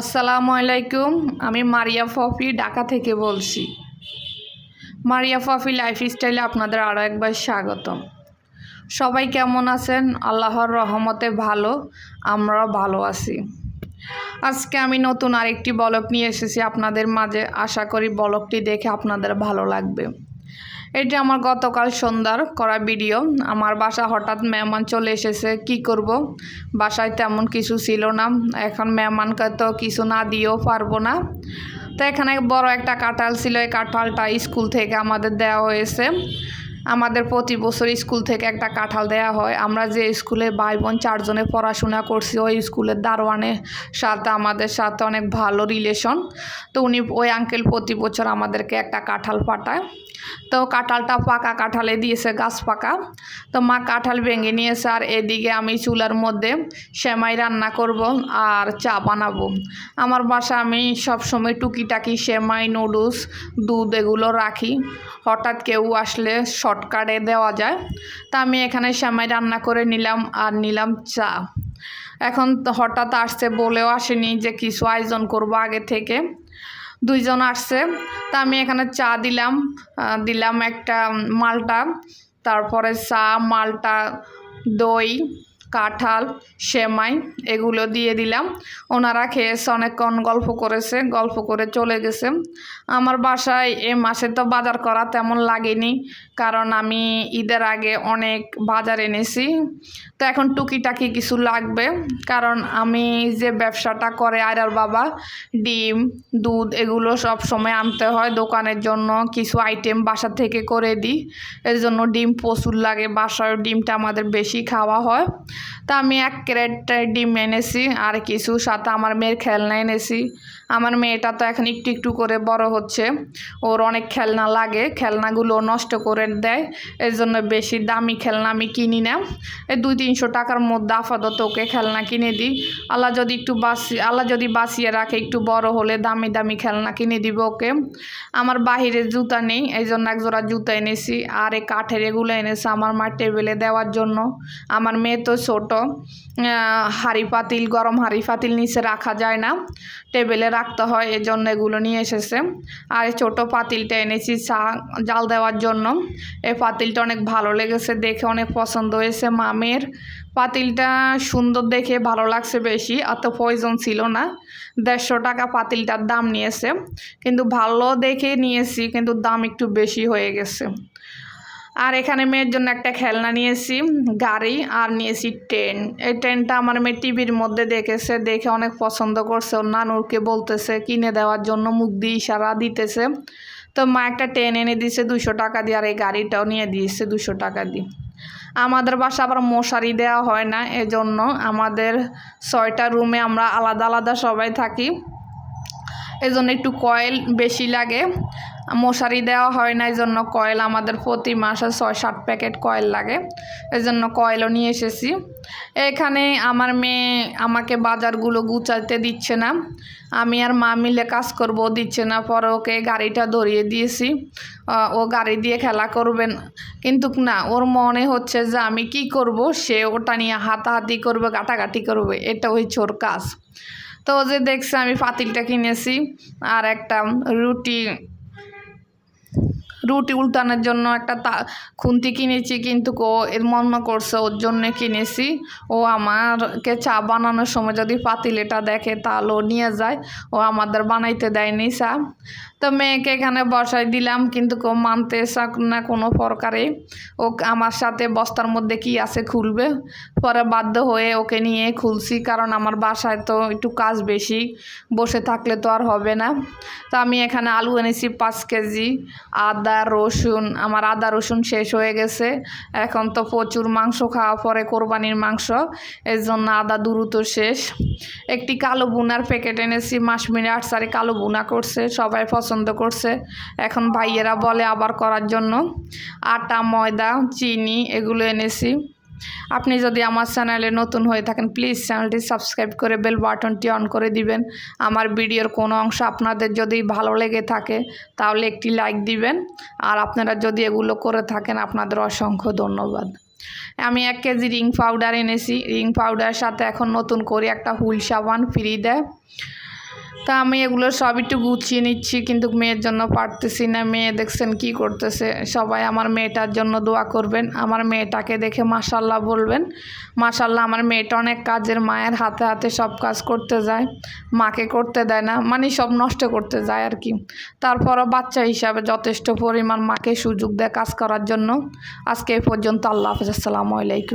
আসসালামু আলাইকুম, আমি মারিয়া ফফি ঢাকা থেকে বলছি। মারিয়া ফফি লাইফস্টাইলে আপনাদের আরও একবার স্বাগতম। সবাই কেমন আছেন? আল্লাহর রহমতে ভালো, আমরাও ভালো আছি। আজকে আমি নতুন আরেকটি বলক নিয়ে এসেছি, আপনাদের মাঝে আশা করি বলকটি দেখে আপনাদের ভালো লাগবে। এটি আমার গতকাল সন্ধ্যার করা ভিডিও, আমার বাসা হঠাৎ মেহমান চলে এসেছে, কি করব? বাসায় তেমন কিছু ছিল না। এখন মেহমানকে তো কিছু না দিয়েও পারব না। তো এখানে বড় একটা কাঁঠাল ছিল, এই কাঁঠালটা স্কুল থেকে আমাদের দেওয়া হয়েছে। আমাদের প্রতি বছর স্কুল থেকে একটা কাঁঠাল দেওয়া হয়। আমরা যে স্কুলে ভাই বোন চারজনে পড়াশোনা করছি, ওই স্কুলের দারোয়ানের সাথে, আমাদের সাথে অনেক ভালো রিলেশন তো উনি, ওই আঙ্কেল প্রতি বছর আমাদেরকে একটা কাঁঠাল পাঠায়। তো কাঁঠালটা পাকা কাঁঠালে দিয়েছে, গাছ পাকা। তো মা কাঁঠাল ভেঙে নিয়েছে আর এদিকে আমি চুলার মধ্যে সেমাই রান্না করব আর চা বানাবো। আমার বাসা আমি সবসময় টুকিটাকি সেমাই, নুডলস, দুধ এগুলো রাখি। হঠাৎ কেউ আসলে শর্টকাটে দেওয়া যায়। তা আমি এখানে সেমাই রান্না করে নিলাম আর নিলাম চা। এখন হঠাৎ আসছে বলেও আসেনি যে কিছু আয়োজন করব আগে থেকে। দুইজন আসছে। তা আমি এখানে চা দিলাম দিলাম একটা মালটা, তারপরে চা, মালটা, দই কাঁঠাল, সেমাই এগুলো দিয়ে দিলাম। ওনারা খেয়েছে, অনেকক্ষণ গল্প করেছে, গল্প করে চলে গেছে। আমার বাসায় এ মাসে তো বাজার করা তেমন লাগেনি, কারণ আমি ঈদের আগে অনেক বাজার এনেছি। তো এখন টুকিটাকি কিছু লাগবে, কারণ আমি যে ব্যবসাটা করে আয়রার বাবা, ডিম, দুধ এগুলো সব সময় আনতে হয় দোকানের জন্য, কিছু আইটেম বাসা থেকে করে দিই। এর জন্য ডিম প্রচুর লাগে বাসায় ডিমটা আমাদের বেশি খাওয়া হয়। তা আমি এক ক্যারেট ডিম এনেছি, আর কিছু সাথে আমার মেয়ের খেলনা এনেছি। আমার মেয়েটা তো এখন একটু একটু করে বড় হচ্ছে। ওর অনেক খেলনা লাগে, খেলনাগুলো নষ্ট করে দেয়। এর জন্য বেশি দামি খেলনা আমি কিনি না। এই দুই তিনশো টাকার মধ্যে আপাতত ওকে খেলনা কিনে দিই। আল্লাহ যদি একটু বাঁচি, আল্লাহ যদি বাঁচিয়ে রাখে, একটু বড় হলে দামি দামি খেলনা কিনে দিব ওকে। আমার বাহিরে জুতা নেই, এই জন্য এক জোড়া জুতা এনেছি, আর এই কাঠের এগুলো এনেছে আমার মা টেবিলে দেওয়ার জন্য। আমার মেয়ে তো ছোট। হাঁড়ি পাতিল, গরম হাঁড়ি পাতিল নিচে রাখা যায় না। টেবিলে রাখতে হয় এই জন্য এগুলো নিয়ে এসেছে। আর এই ছোটো পাতিলটা এনেছি চা, জাল দেওয়ার জন্য। এই পাতিলটা অনেক ভালো লেগেছে, দেখে অনেক পছন্দ হয়েছে মামের। পাতিলটা সুন্দর দেখে ভালো লাগছে বেশি অত প্রয়োজন ছিল না। দেড়শো টাকা পাতিলটার দাম নিয়েছে। কিন্তু ভালো দেখে নিয়েছি, কিন্তু দাম একটু বেশি হয়ে গেছে। আর এখানে মেয়ের জন্য একটা খেলনা নিয়েছি, গাড়ি, আর নিয়েছি ট্রেন এই ট্রেনটা আমার মেয়ে টিভির মধ্যে দেখেছে, দেখে অনেক পছন্দ করছে। ওর নানুরকে বলতেছে, কিনে দেওয়ার জন্য মুখ দিয়ে ইশারা দিতেছে। তো মা একটা ট্রেন এনে দিয়েছে দুশো টাকা দিয়ে, আর এই গাড়িটাও নিয়ে দিয়েছে, দুশো টাকা দিয়ে। আমাদের বাসা আবার মশারি দেওয়া হয় না, এজন্য আমাদের ছয়টা রুমে আমরা আলাদা আলাদা সবাই থাকি। এজন্য একটু কয়েল বেশি লাগে। মশারি দেওয়া হয় না এই জন্য কয়েল আমাদের প্রতি মাসে ছয়, সাত প্যাকেট কয়েল লাগে এই জন্য কয়েলও নিয়ে এসেছি। এখানে আমার মেয়ে আমাকে বাজারগুলো গুছাতে দিচ্ছে না, আমি আর মা মিলে কাজ করব দিচ্ছে না, পরে ওকে গাড়িটা ধরিয়ে দিয়েছি ও গাড়ি দিয়ে খেলা করবেন কিন্তু না, ওর মনে হচ্ছে যে আমি কি করব, সে ওটা নিয়ে হাতাহাতি করবে গাটাগাটি করবে, এটা হচ্ছে ওর কাজ। তো যে দেখছে আমি পাতিলটা কিনেছি, আর একটা রুটি রুটি উল্টানোর জন্য একটা তা, খুন্তি কিনেছি কিন্তু ও এর মনে করছে, ওর জন্যে কিনেছি। ও আমারকে চা বানানোর সময় যদি পাতিলেটা দেখে তাহলে ও নিয়ে যায়। ও আমাদের বানাইতে দেয়নি চা। তো মেয়েকে এখানে বসাই দিলাম, কিন্তু মানতে চাক না কোনো প্রকারে। ও আমার সাথে বস্তার মধ্যে কি আছে খুলবে? পরে বাধ্য হয়ে ওকে নিয়ে খুলছি, কারণ আমার বাসায় তো একটু কাজ বেশি, বসে থাকলে তো আর হবে না। তো আমি এখানে আলু এনেছি পাঁচ কেজি, আদা, রসুন, আমার আদা, রসুন শেষ হয়ে গেছে। এখন তো প্রচুর মাংস খাওয়া, পরে কোরবানির মাংস এর জন্য আদা দ্রুত শেষ। একটি কালো বুনার প্যাকেট এনেছি মাসমিনে আটসারি কালো বুনা করছে, সবাই পছন্দ করছে। এখন ভাইয়েরা বলে আবার করার জন্য। আটা, ময়দা, চিনি, এগুলো এনেছি। আপনি যদি আমার চ্যানেলে নতুন হয়ে থাকেন প্লিজ চ্যানেলটি সাবস্ক্রাইব করে বেল বাটনটি অন করে দিবেন। আমার ভিডিওর কোনো অংশ আপনাদের যদি ভালো লেগে থাকে, তাহলে একটি লাইক দিবেন। আর আপনারা যদি এগুলো করে থাকেন, আপনাদের অসংখ্য ধন্যবাদ। আমি এক কেজি রিং পাউডার এনেছি। রিং পাউডারের সাথে এখন নতুন করে একটা হুল সাবান ফ্রি দেয়। তা আমি এগুলো সব একটু গুছিয়ে নিচ্ছি, কিন্তু মেয়ের জন্য পারতেছি না। মেয়ে দেখছেন কি করতেছে? সবাই আমার মেয়েটার জন্য দোয়া করবেন। আমার মেয়েটাকে দেখে মাসাল্লাহ বলবেন। মাসাল্লাহ আমার মেয়েটা অনেক কাজের মায়ের হাতে হাতে সব কাজ করতে যায়। মাকে করতে দেয় না মানে সব নষ্ট করতে যায় আর কি। তারপরও বাচ্চা হিসাবে যথেষ্ট পরিমাণ মাকে সুযোগ দেয় কাজ করার জন্য। আজকে এই পর্যন্ত আল্লাহ হাফিজ, আসসালামু আলাইকুম।